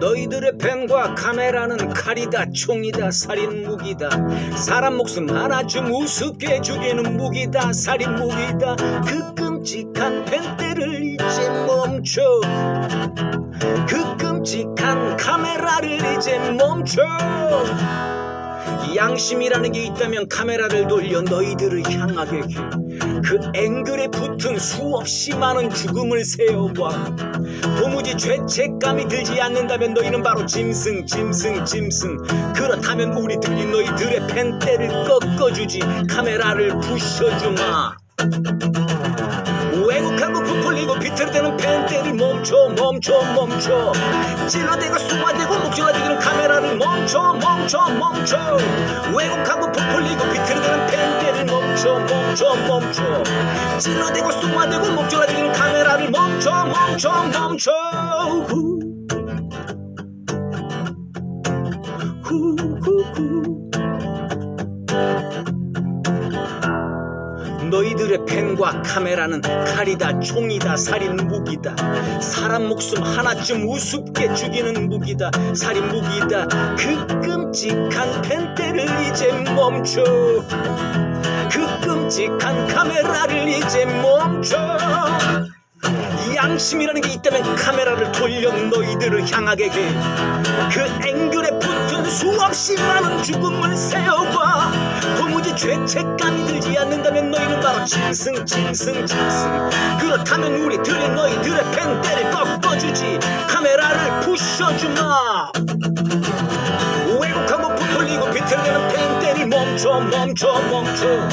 너희들의 펜과 카메라는 칼이다 총이다 살인 무기다. 사람 목숨 하나쯤 우습게 죽이는 무기다 살인 무기다. 그 끔찍한 펜대를 이제 멈춰. 그 끔찍한 카메라를 이제 멈춰 양심이라는 게 있다면 카메라를 돌려 너희들을 향하게 해. 그 앵글에 붙은 수없이 많은 죽음을 세어봐. 도무지 죄책감이 들지 않는다면 너희는 바로 짐승 짐승 짐승. 그렇다면 우리들이 너희들의 펜대를 꺾어주지. 카메라를 부셔주마. 왜곡하고 부풀리고 비틀대는 펜대를 멈춰 멈춰 멈춰. 찔러대고 쏘아대고 카메라를 멈춰 멈춰 멈춰 왜곡하고 부풀리고 비틀대는 펜대를 멈춰 멈춰 멈춰 찔러대고 쏘아대고 목줄라지는 카메라를 멈춰 멈춰 멈춰 후. 후, 후, 후. 너희들의 펜과 카메라는 칼이다 총이다 살인 무기다. 사람 목숨 하나쯤 우습게 죽이는 무기다. 살인 무기다. 그 끔찍한 펜대를 이제 멈춰. 그 끔찍한 카메라를 이제 멈춰. 양심이라는 게 있다면 카메라를 돌려 너희들을 향하게 해. 그 앵글에 붙은 수없이 많은 죽음을 세어봐. 죄책감이 들지 않는다면 너희는 바로 짐승, 짐승, 짐승. 그렇다면 우리들이 너희들의 펜대를 꺾어주지. 카메라를 부셔주마. 왜곡하고 부풀리고 비틀대는 펜대를 멈춰 멈춰 멈춰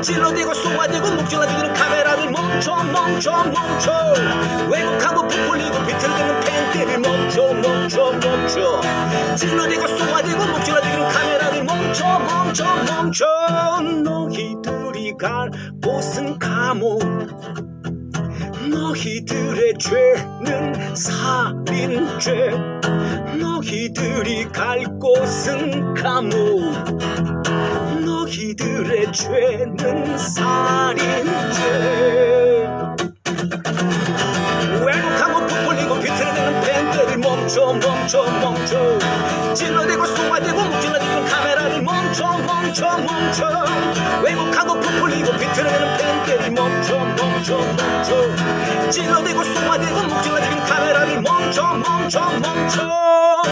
찔러대고 쏘아대고 목줄라지는 카메라를 멈춰 멈춰 멈춰 펜대를 멈춰 멈춰. 찔러대고 쏘아대고 목줄라지는 카메라를 멈춰 멈춰 멈춰. 너희들이 갈 곳은 감옥. 너희들의 죄는 살인죄. 너희들이 갈 곳은 감옥. 너희들의 죄는 살인 멈춰 멈춰 멈춰. 찔러대고 쏘아대고 묵질러지는 카메라를 멈춰 멈춰 멈춰. 왜곡하고 부풀리고 비틀대는 펜대를 멈춰 멈춰 멈춰. 찔러대고 쏘아대고 묵질러지는 카메라를 멈춰 멈춰 멈춰